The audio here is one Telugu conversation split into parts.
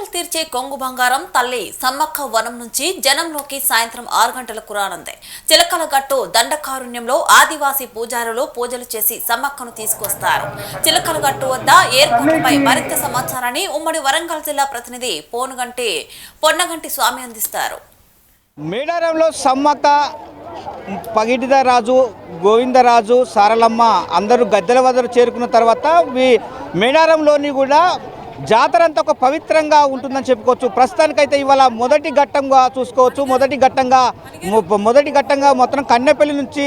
కోరికలు తీర్చే కొంగు బంగారం తల్లి సమ్మక్క వనం నుంచి జనంలోకి సాయంత్రం ఆరు గంటలకు రానుంది. చిలకల గట్టు దండకారుణ్యంలో ఆదివాసీ పూజారులు పూజలు చేసి సమ్మక్కను తీసుకొస్తారు. చిలకల గట్టు వద్ద ఏర్పాట్లపై మరింత సమాచారాన్ని ఉమ్మడి వరంగల్ జిల్లా ప్రతినిధి పోనుగంటి పొన్నగంటి స్వామి అందిస్తారు. మేడారంలో సమ్మక్క పగిటిదరాజు గోవిందరాజు సారలమ్మ అందరూ గద్దెల వద్దకు చేరుకున్న తర్వాత మేడారంలోని కూడా జాతర అంతా ఒక పవిత్రంగా ఉంటుందని చెప్పుకోవచ్చు. ప్రస్తుతానికైతే ఇవాళ మొదటి ఘట్టంగా చూసుకోవచ్చు. మొదటి ఘట్టంగా మొదటి ఘట్టంగా మొత్తం కన్నెపల్లి నుంచి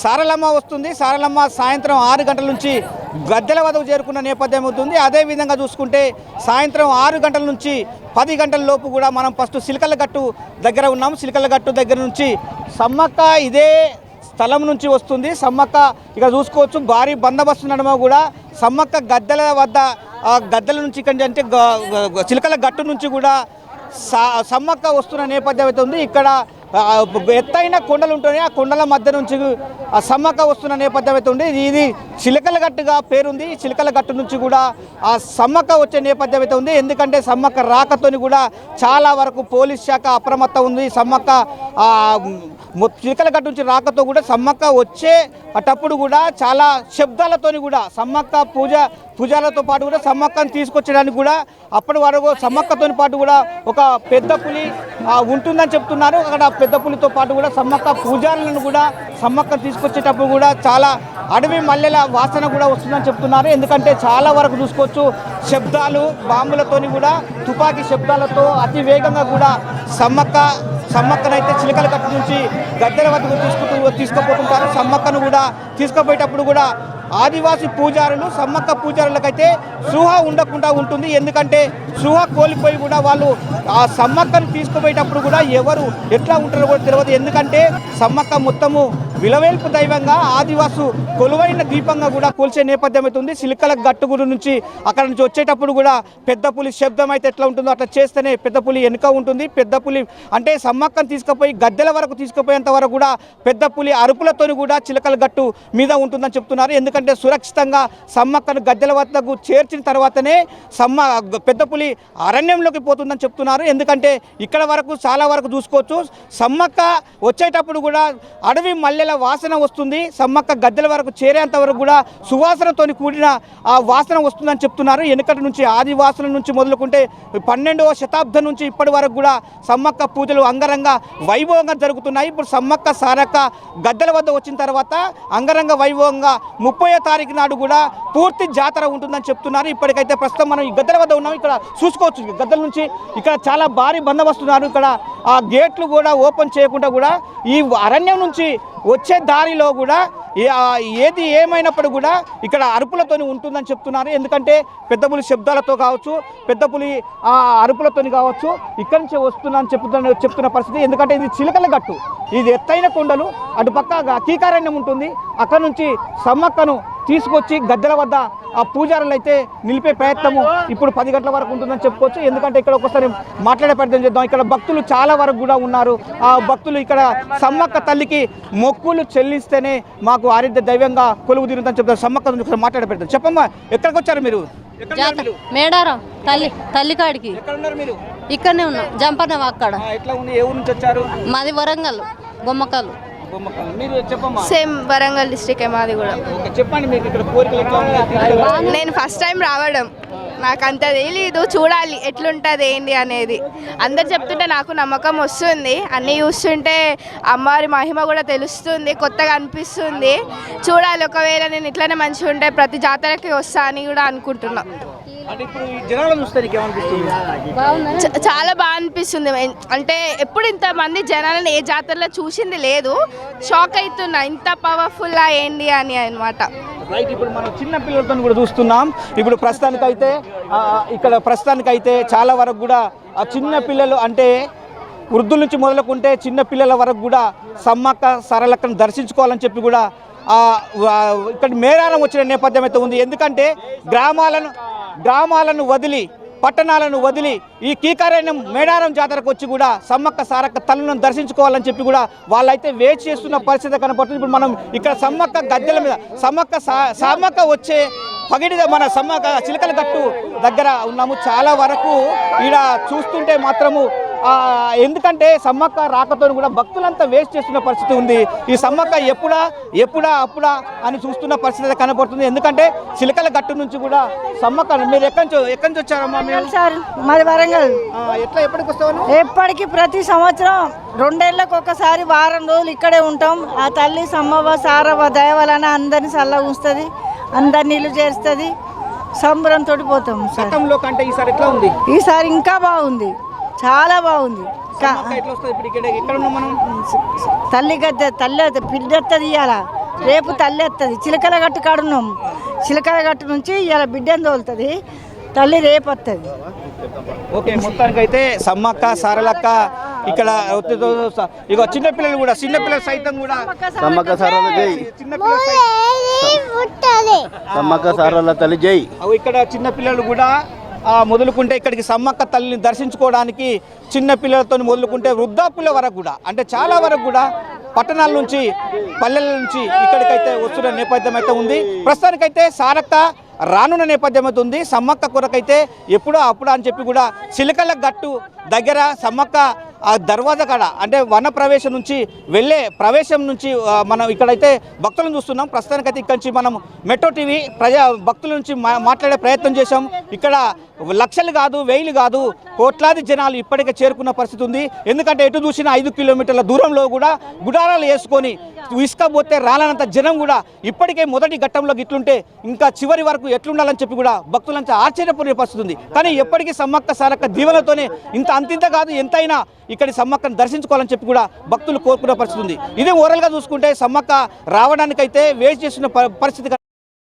సారలమ్మ వస్తుంది. సారలమ్మ సాయంత్రం ఆరు గంటల నుంచి గద్దెల వద్దకు చేరుకున్న నేపథ్యం అవుతుంది. అదేవిధంగా చూసుకుంటే సాయంత్రం ఆరు గంటల నుంచి పది గంటల లోపు కూడా మనం ఫస్ట్ సిలికల గట్టు దగ్గర ఉన్నాము. సిలికల గట్టు దగ్గర నుంచి సమ్మక్క ఇదే స్థలం నుంచి వస్తుంది. సమ్మక్క ఇక చూసుకోవచ్చు భారీ బందోబస్తు నడమ కూడా సమ్మక్క గద్దెల వద్ద గద్దెల నుంచి ఇక్కడ అంటే చిలకల గట్టు నుంచి కూడా సమ్మక్క వస్తున్న నేపథ్యం అయితే ఉంది. ఇక్కడ ఎత్తైన కొండలు ఉంటాయి ఆ కొండల మధ్య నుంచి ఆ సమ్మక్క వస్తున్న నేపథ్యం అయితే ఉంది. ఇది చిలకల గట్టుగా పేరుంది. చిలకల గట్టు నుంచి కూడా ఆ సమ్మక్క వచ్చే నేపథ్యం అయితే ఉంది. ఎందుకంటే సమ్మక్క రాకతోని కూడా చాలా వరకు పోలీస్ శాఖ అప్రమత్తం ఉంది. సమ్మక్క చిలకల గట్టు నుంచి రాకతో కూడా సమ్మక్క వచ్చే అటప్పుడు కూడా చాలా శబ్దాలతోని కూడా సమ్మక్క పూజ పూజలతో పాటు కూడా సమ్మక్కను తీసుకొచ్చడానికి కూడా అప్పటి వరకు సమ్మక్కతో పాటు కూడా ఒక పెద్ద పులి ఉంటుందని చెప్తున్నారు. అక్కడ పెద్ద పులితో పాటు కూడా సమ్మక్క పూజారులను కూడా సమ్మక్క తీసుకొచ్చేటప్పుడు కూడా చాలా అడవి మల్లెల వాసన కూడా వస్తుందని చెప్తున్నారు. ఎందుకంటే చాలా వరకు చూసుకోవచ్చు శబ్దాలు బాంబులతోని కూడా తుపాకీ శబ్దాలతో అతి వేగంగా కూడా సమ్మక్క సమ్మక్కనైతే చిలకల కట్టు నుంచి గద్దెల వద్దకు తీసుకుంటూ తీసుకుపోతుంటారు. సమ్మక్కను కూడా తీసుకుపోయేటప్పుడు కూడా ఆదివాసీ పూజారులు సమ్మక్క పూజారులకైతే సుహ ఉండకుండా ఉంటుంది. ఎందుకంటే సుహ కోల్పోయి కూడా వాళ్ళు ఆ సమ్మక్కను తీసుకుపోయేటప్పుడు కూడా ఎవరు ఎట్లా ఉంటారో కూడా తెలియదు ఎందుకంటే సమ్మక్క మొత్తము విలవేల్పు దైవంగా ఆదివాసు కొలువైన దీపంగా కూడా కూల్చే నేపథ్యం అవుతుంది సిలికల గట్టు నుంచి అక్కడ నుంచి వచ్చేటప్పుడు కూడా పెద్ద పులి శబ్దం అయితే ఎట్లా ఉంటుందో అట్లా చేస్తేనే పెద్ద పులి వెనుక ఉంటుంది. పెద్ద పులి అంటే సమ్మక్కను తీసుకుపోయి గద్దెల వరకు తీసుకుపోయేంత వరకు కూడా పెద్ద పులి అరుపులతోని కూడా చిలకల గట్టు మీద ఉంటుందని చెప్తున్నారు. ఎందుకంటే సురక్షితంగా సమ్మక్కను గద్దెల వద్దకు చేర్చిన తర్వాతనే సమ్మ పెద్ద పులి అరణ్యంలోకి పోతుందని చెప్తున్నారు. ఎందుకంటే ఇక్కడ వరకు చాలా వరకు చూసుకోవచ్చు. సమ్మక్క వచ్చేటప్పుడు కూడా అడవి మల్లెల వాసన వస్తుంది. సమ్మక్క గద్దెల వరకు చేరేంత వరకు కూడా సువాసనతో కూడిన ఆ వాసన వస్తుందని చెప్తున్నారు. వెనుకటి నుంచి ఆదివాసుల నుంచి మొదలుకుంటే పన్నెండవ శతాబ్దం నుంచి ఇప్పటి వరకు కూడా సమ్మక్క పూజలు అంగరంగ వైభవంగా జరుగుతున్నాయి. ఇప్పుడు సమ్మక్క సారక్క గద్దెల వద్ద వచ్చిన తర్వాత అంగరంగ వైభవంగా ముప్పై తారీఖు నాడు కూడా పూర్తి జాతర ఉంటుందని చెప్తున్నారు. ఇప్పటికైతే ప్రస్తుతం మనం ఈ గద్దెల వద్ద ఉన్నాం. ఇక్కడ చూసుకోవచ్చు. గద్దెల నుంచి ఇక్కడ చాలా భారీ బందోబస్తున్నారు. ఇక్కడ ఆ గేట్లు కూడా ఓపెన్ చేయకుండా కూడా ఈ అరణ్యం నుంచి వచ్చే దారిలో కూడా ఏది ఏమైనప్పుడు కూడా ఇక్కడ అరుపులతోని ఉంటుందని చెప్తున్నారు. ఎందుకంటే పెద్ద పులి శబ్దాలతో కావచ్చు పెద్ద పులి ఆ అరుపులతోని కావచ్చు ఇక్కడి నుంచి వస్తుందని చెప్తున్న చెప్తున్న పరిస్థితి. ఎందుకంటే ఇది చిలకల గట్టు. ఇది ఎత్తైన కొండలు అటుపక్క కీకారణ్యం ఉంటుంది. అక్కడ నుంచి సమ్మక్కను తీసుకొచ్చి గద్దెల వద్ద ఆ పూజారులు అయితే నిలిపే ప్రయత్నము ఇప్పుడు పది గంటల వరకు ఉంటుందని చెప్పుకోవచ్చు. ఎందుకంటే ఇక్కడ ఒకసారి మాట్లాడే ప్రయత్నం చేద్దాం. ఇక్కడ భక్తులు చాలా వరకు కూడా ఉన్నారు. ఆ భక్తులు ఇక్కడ సమ్మక్క తల్లికి మొక్కులు చెల్లిస్తేనే మాకు ఆరోగ్య దైవంగా కొలువు తీరుతుందని చెప్తారు. సమ్మక్క ఒకసారి మాట్లాడే ప్రయత్నం. చెప్పమ్మా ఎక్కడికి వచ్చారు మీరు? మేడారం తల్లి తల్లికాడికి ఎక్కడ ఉన్నారు మీరు? ఇక్కడనే ఉన్నాం. జంపన్న అక్కడ మాది వరంగల్ బొమ్మకాలు. సేమ్ వరంగల్ డిస్ట్రిక్ట్ మాది కూడా. నేను ఫస్ట్ టైం రావడం. నాకు అంత తెలీదు చూడాలి ఎట్లుంటుంది ఏంటి అనేది. అందరు చెప్తుంటే నాకు నమ్మకం వస్తుంది. అన్నీ చూస్తుంటే అమ్మవారి మహిమ కూడా తెలుస్తుంది కొత్తగా అనిపిస్తుంది. చూడాలి ఒకవేళ నేను ఇట్లానే మంచిగా ఉంటే ప్రతి జాతరకి వస్తా అని కూడా అనుకుంటున్నా. అంటే ఇప్పుడు ఈ జనాలను చూస్తే నీకు ఏమనిపిస్తుంది? చ- చాలా బాగా అనిపిస్తుంది. అంటే ఎప్పుడు ఇంతమంది జనాలను ఏ జాతరలో చూసింది లేదు. షాక్ అవుతున్నా ఇంత పవర్ఫుల్ ఏంటి అని అనమాట రైట్ ఇప్పుడు మనం చిన్న పిల్లలతో కూడా చూస్తున్నాం. ఇప్పుడు ప్రస్తుతానికైతే ఇక్కడ ప్రస్తుతానికైతే చాలా వరకు కూడా ఆ చిన్న పిల్లలు అంటే వృద్ధుల నుంచి మొదలుకుంటే చిన్న పిల్లల వరకు కూడా సమ్మక్క సరళక్కను దర్శించుకోవాలని చెప్పి కూడా ఇక్కడ మేడారం వచ్చిన నేపథ్యం అయితే ఉంది. ఎందుకంటే గ్రామాలను గ్రామాలను వదిలి పట్టణాలను వదిలి ఈ కీకారణ్యం మేడారం జాతరకు వచ్చి కూడా సమ్మక్క సారక్క తల్లులను దర్శించుకోవాలని చెప్పి కూడా వాళ్ళైతే వేచి చేస్తున్న పరిస్థితి కనపడుతుంది. ఇప్పుడు మనం ఇక్కడ సమ్మక్క గద్దెల మీద సమ్మక్క సమ్మక్క వచ్చే పగిడి మన సమ్మక్క చిలకల గట్టు దగ్గర ఉన్నాము. చాలా వరకు ఈడ చూస్తుంటే మాత్రము ఎందుకంటే సమ్మక్క రాకతో కూడా భక్తులంతా వేస్ట్ చేస్తున్న పరిస్థితి ఉంది. ఈ సమ్మక్క ఎప్పుడా ఎప్పుడా అప్పుడా అని చూస్తున్న పరిస్థితి కనబడుతుంది. ఎందుకంటే చిలకల గట్టు నుంచి కూడా సమ్మక్క మీరు ఎక్కడి నుంచి ఎక్కడి నుంచి వచ్చారమ్మా మీరు? సార్ మాది వరంగల్. ఎట్లా ఎప్పటికి వస్తావు ఎప్పటికీ ప్రతి సంవత్సరం రెండేళ్ళకు ఒకసారి వారం రోజులు ఇక్కడే ఉంటాం. ఆ తల్లి సమ్మవ్వ సారవ్వ దయ వలన అందరిని చల్లగా ఉంచుతుంది అందరిని ఇల్లు చేస్తుంది సంబరంతో పోతాం గతంలో కంటే ఈసారి ఎట్లా ఉంది? ఈసారి ఇంకా బాగుంది. చాలా బాగుంది. వస్తుంది తల్లి గద్దె తల్లి బిడ్డ ఎత్తది ఇవాళ రేపు తల్లి ఎత్తది చిలకల గట్టు కాడున్నాం చిలకల గట్టు నుంచి ఇవాళ బిడ్డను తోలుతుంది. తల్లి రేపు వస్తుంది ఓకే మొత్తానికి అయితే సమ్మక్క సారలక్క ఇక్కడ ఇక చిన్నపిల్లలు కూడా చిన్నపిల్లలు సైతం కూడా. సమ్మక్క సారల జై. సమ్మక్క సారల తల్లి జై. అవి ఇక్కడ చిన్నపిల్లలు కూడా మొదలుకుంటే ఇక్కడికి సమ్మక్క తల్లిని దర్శించుకోవడానికి చిన్న పిల్లలతో మొదలుకుంటే వృద్ధాపుల వరకు కూడా అంటే చాలా వరకు కూడా పట్టణాల నుంచి పల్లెల నుంచి ఇక్కడికైతే వస్తున్న నేపథ్యం అయితే ఉంది. ప్రస్తుతానికైతే సారక్క రానున్న నేపథ్యం అయితే ఉంది. సమ్మక్క కొరకైతే ఎప్పుడో అప్పుడు అని చెప్పి కూడా చిలకల గట్టు దగ్గర సమ్మక్క ఆ దర్వాజా కాడ అంటే వన ప్రవేశం నుంచి వెళ్ళే ప్రవేశం నుంచి మనం ఇక్కడైతే భక్తులను చూస్తున్నాం. ప్రస్తుతానికైతే ఇక్కడి నుంచి మనం మెట్రో టీవీ ప్రజా భక్తుల నుంచి మా- మాట్లాడే ప్రయత్నం చేశాం. ఇక్కడ లక్షలు కాదు వేలు కాదు కోట్లాది జనాలు ఇప్పటికే చేరుకున్న పరిస్థితి ఉంది. ఎందుకంటే ఎటు చూసినా ఐదు కిలోమీటర్ల దూరంలో కూడా గుడారాలు వేసుకొని ఇసుక పోతే రాలనంత జనం కూడా ఇప్పటికే మొదటి ఘట్టంలో ఇట్లుంటే ఇంకా చివరి వరకు ఎట్లుండాలని చెప్పి కూడా భక్తులంతా ఆశ్చర్యపోయే కానీ ఎప్పటికీ సమ్మక్క సారక్క దీవెనతోనే ఇంత అంతింత కాదు ఎంతైనా ఇక్కడి సమ్మక్కను దర్శించుకోవాలని చెప్పి కూడా భక్తులు కోరుకునే పరిస్థితి ఉంది. ఇదే ఓరల్గా చూసుకుంటే సమ్మక్క రావడానికైతే వేచి చేస్తున్న ప- పరిస్థితి